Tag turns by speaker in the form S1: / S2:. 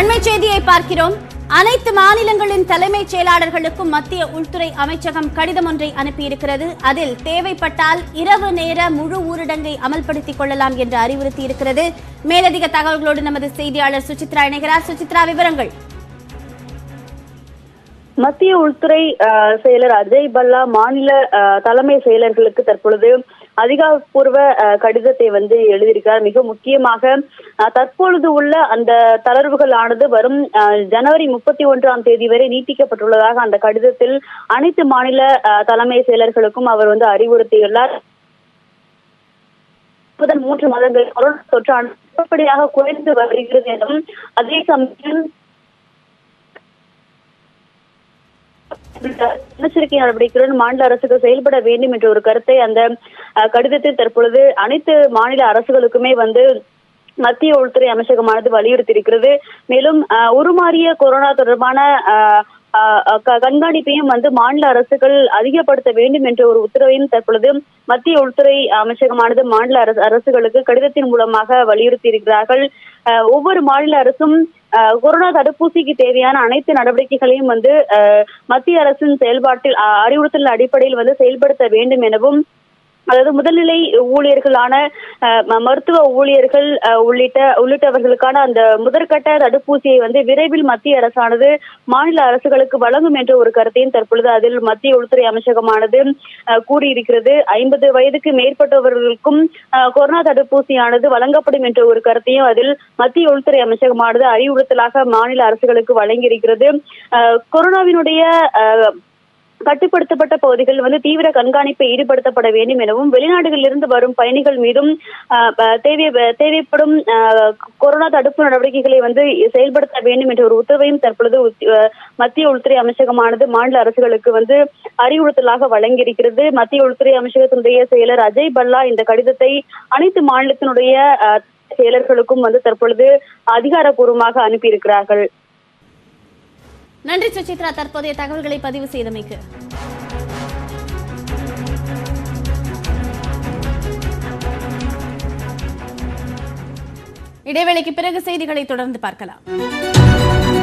S1: அண்மை செய்தியை பார்க்கிறோம். அனைத்து மாநிலங்களின் தலைமைச் செயலாளர்களுக்கும் மத்திய உள்துறை அமைச்சகம் கடிதம் ஒன்றை அனுப்பியிருக்கிறது. அதில் தேவைப்பட்டால் இரவு நேர முழு ஊரடங்கை அமல்படுத்திக் கொள்ளலாம் என்று அறிவுறுத்தி இருக்கிறது மேலதிக தகவல்களோடு நமது செய்தியாளர் சுசித்ரா இணைகிறார். சுசித்ரா விவரங்கள்.
S2: மத்திய உள்துறை செயலர் அஜய் பல்லா மாநில தலைமை செயலர்களுக்கு தற்பொழுது அதிகாரப்பூர்வ கடிதத்தை வந்து எழுதியிருக்கிறார். மிக முக்கியமாக தற்பொழுது உள்ள அந்த தளர்வுகள் ஆனது வரும் ஜனவரி முப்பத்தி ஒன்றாம் தேதி வரை நீட்டிக்கப்பட்டுள்ளதாக அந்த கடிதத்தில் அனைத்து மாநில அஹ், தலைமை செயலர்களுக்கும் அவர் வந்து அறிவுறுத்தியுள்ளார். முதல் மூன்று மாதங்கள் கொரோனா தொற்றானது படிப்படியாக குறைந்து வருகிறது என்றும் அதே சமயம் முன்னெச்சரிக்கை நடவடிக்கையுடன் மாநில அரசுகள் செயல்பட வேண்டும் என்ற ஒரு கருத்தை அந்த அஹ், கடிதத்தில் தற்பொழுது அனைத்து மாநில அரசுகளுக்குமே வந்து மத்திய உள்துறை அமைச்சகமானது வலியுறுத்தி இருக்கிறது மேலும் உருமாறிய கொரோனா தொடர்பான அஹ், கண்காணிப்பையும் வந்து மாநில அரசுகள் அதிகப்படுத்த வேண்டும் என்ற ஒரு உத்தரவையும் தற்பொழுது மத்திய உள்துறை அமைச்சகமானது மாநில அரசு அரசுகளுக்கு கடிதத்தின் மூலமாக வலியுறுத்தி இருக்கிறார்கள் அஹ், ஒவ்வொரு மாநில அரசும் கொரோனா தடுப்பூசிக்கு தேவையான அனைத்து நடவடிக்கைகளையும் வந்து அஹ், மத்திய அரசின் செயல்பாட்டில் அஹ், அறிவுறுத்தல் அடிப்படையில் வந்து செயல்படுத்த வேண்டும் எனவும் அதாவது முதல்நிலை ஊழியர்களான அஹ், ம- மருத்துவ ஊழியர்கள் அஹ், உள்ளிட்ட உள்ளிட்டவர்களுக்கான அந்த முதற்கட்ட தடுப்பூசியை வந்து விரைவில் மத்திய அரசானது மாநில அரசுகளுக்கு வழங்கும் என்ற ஒரு கருத்தையும் தற்பொழுது அதில் மத்திய உள்துறை அமைச்சகமானது கூறியிருக்கிறது. ஐம்பது வயதுக்கு மேற்பட்டவர்களுக்கும் கொரோனா தடுப்பூசியானது வழங்கப்படும் என்ற ஒரு கருத்தையும் அதில் மத்திய உள்துறை அமைச்சகமானது அறிவுறுத்தலாக மாநில அரசுகளுக்கு வழங்கியிருக்கிறது. கொரோனாவினுடைய அஹ், கட்டுப்படுத்தப்பட்ட பகுதிகளில் வந்து தீவிர கண்காணிப்பை ஈடுபடுத்தப்பட வேண்டும் எனவும் வெளிநாடுகளிலிருந்து வரும் பயணிகள் மீதும் ஆஹ், தேவைப்படும் ஆஹ், கொரோனா தடுப்பு நடவடிக்கைகளை வந்து செயல்படுத்த வேண்டும் என்ற ஒரு உத்தரவையும் தற்பொழுது மத்திய உள்துறை அமைச்சகமானது மாநில அரசுகளுக்கு வந்து அறிவுறுத்தலாக வழங்கியிருக்கிறது. மத்திய உள்துறை அமைச்சகத்தினுடைய செயலர் அஜய் பல்லா இந்த கடிதத்தை அனைத்து மாநிலத்தினுடைய செயலர்களுக்கும் வந்து தற்பொழுது அதிகாரப்பூர்வமாக அனுப்பியிருக்கிறார்கள்.
S1: நன்றி சுசித்ரா தற்போதைய தகவல்களை பதிவு செய்தமைக்கு. இடைவேளைக்கு பிறகு செய்திகளை தொடர்ந்து பார்க்கலாம்.